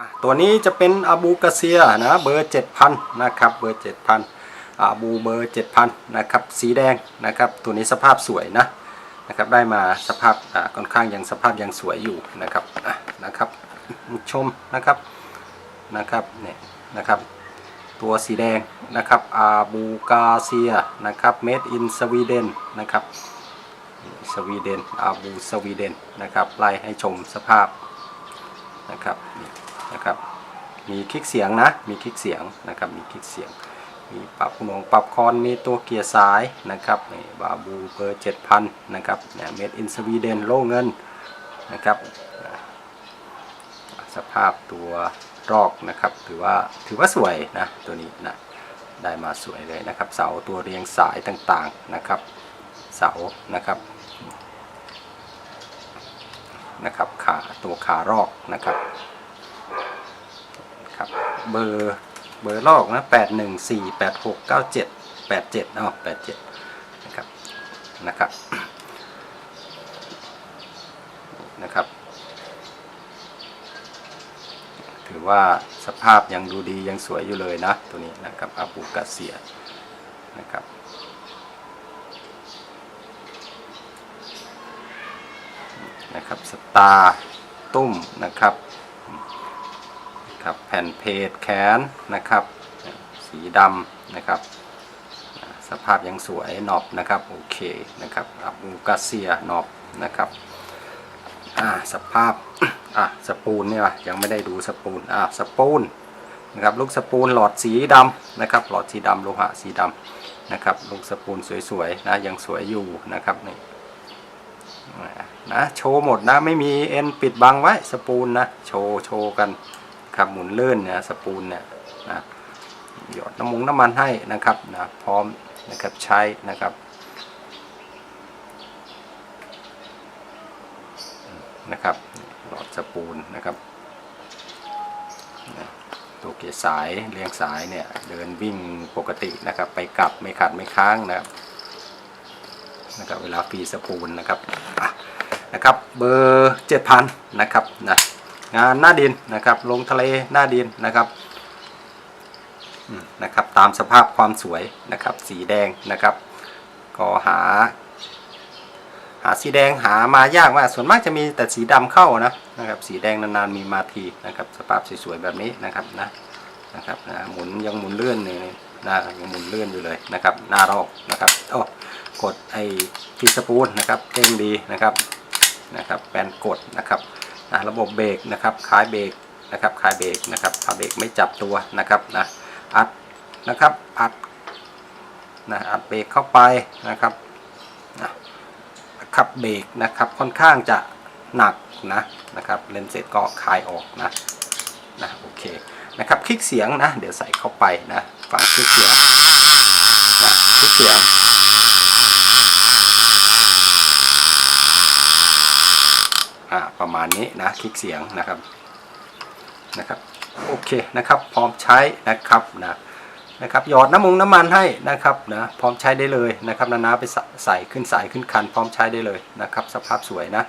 อะตัวนี้จะเป็นอาบูกาเซียนะเบอร์ 7,000 นะครับเบอร์ 7,000อาบูเบอร์ 7,000 นะครับสีแดงนะครับตัวนี้สภาพสวยนะนะครับได้มาสภาพอ่าค่อนข้างยังสภาพยังสวยอยู่นะครับอะนะครับชมนะครับนะครับเนี่ยนะครับตัวสีแดงนะครับอาบูกาเซียนะครับ made in Sweden นะครับสวีเดนอาบูสวีเดนนะครับไล่ให้ชมสภาพนะครับ นะครับ มีคลิกเสียงนะ มีคลิกเสียงนะครับ มีคลิกเสียง มีปรับหน่วงปรับคอน มีตัวเกียร์ซ้ายนะครับนี่บาบูเบอร์7,000นนะครับเนี่ยเมดอินสวีเดนโล่เงินนะครับสภาพตัวรอกนะครับ ถือว่าถือว่าสวยนะตัวนี้นะได้มาสวยเลยนะครับ เสาตัวเรียงสายต่างๆนะครับ เสานะครับนะครับขาตัวขารอกนะครับ ครับเบอร์เบอร์ลอกนะแปดหนึ่งสี่แปดหกเก้าเจ็ดแปดเจ็ดอ๋อแปดเจ็ดนะครับนะครับนะครับ ถือว่าสภาพยังดูดียังสวยอยู่เลยนะ ตัวนี้นะครับอาบูกาเซียนะครับนะครับสตาร์ตุ้มนะครับ ครับแผ่นเพจแขนนะครับ สีดำนะครับ สภาพยังสวยหนอบนะครับโอเคนะครับอับูกาเซียหนอบนะครับอ่าสภาพอะสปูนเนี่ยวะยังไม่ได้ดูสปูนอ่าสปูนนะครับลูกสปูนหลอดสีดำนะครับหลอดสีดำโลหะสีดำนะครับลูกสปูนสวยๆนะยังสวยอยู่นะครับนี่นะโชว์หมดนะไม่มีเอ็นปิดบังไว้สปูนนะโชว์โชว์กัน ครับหมุนเลื่อนนี่ยสปูนเนี่ยนะหยอดน้ำมงน้ำมันให้นะครับนะพร้อมนะครับใช้นะครับนะครับหลอดสปูนนะครับตัวเกียร์สายเรียงสายเนี่ยเดินวิ่งปกตินะครับไปกลับไม่ขัดไม่ค้างนะครับนะครับเวลาฟรีสปูนนะครับนะครับเบอร์7,000นะครับนะ งานหน้าดินนะครับ ลงทะเลหน้าดินนะครับนะครับ ตามสภาพความสวยนะครับ สีแดงนะครับ ก็หา หาสีแดงหามายากมากส่วนมากจะมีแต่สีดำเข้านะนะครับ สีแดงนานๆมีมาทีนะครับ สภาพสวยๆแบบนี้นะครับนะนะครับนะหมุนยังหมุนเลื่อนเลยนะยังหมุนเลื่อนอยู่เลยนะครับ หน้ารอกนะครับโอ้กดไอ้พิสปูนนะครับเด้งดีนะครับนะครับแปนกดนะครับ ระบบเบรกนะครับคล้ายเบรกนะครับคล้ายเบรกนะครับถ้าเบรกไม่จับตัวนะครับนะอัดนะครับอัดนะอัดเบรกเข้าไปนะครับนะขับเบรกนะครับค่อนข้างจะหนักนะนะครับเลนเสร็จก็คลายออกนะนะโอเคนะครับคลิกเสียงนะ เดี๋ยวใส่เข้าไปนะฟังคลิกเสียงนะคลิกเสียง อ่า ประมาณนี้นะคลิกเสียงนะครับนะครับโอเคนะครับพร้อมใช้นะครับนะนะครับหยอดน้ำมงน้ำมันให้นะครับนะพร้อมใช้ได้เลยนะครับนานาไปใส่ขึ้นสายขึ้นคัน พร้อมใช้ได้เลยนะครับ สภาพสวยนะ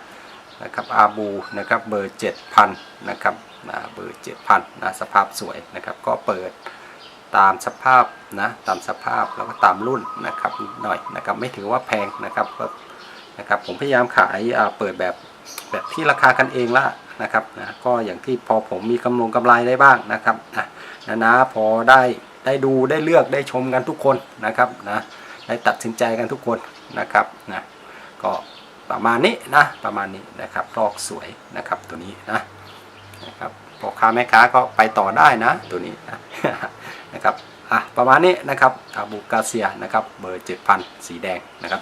นะครับอาบูนะครับเบอร์7,000นะครับนะเบอร์7,000นะสภาพสวยนะครับ ก็เปิดตามสภาพนะตามสภาพแล้วก็ตามรุ่นนะครับหน่อยนะครับไม่ถือว่าแพงนะครับนะครับผมพยายามขายเปิดแบบ แบบที่ราคากันเองละนะครับนะก็อย่างที่พอผมมีกำลงกำไรได้บ้างนะครับนะนะนะพอได้ได้ดูได้เลือกได้ชมกันทุกคนนะครับนะได้ตัดสินใจกันทุกคนนะครับนะก็ประมาณนี้นะประมาณนี้นะครับลอกสวยนะครับตัวนี้นะนะครับพ่อค้าแม่ค้าก็ไปต่อได้นะตัวนี้นะนะครับอะประมาณนี้นะครับอาบูกาเซียนะครับเบอร์7,000สีแดงนะครับ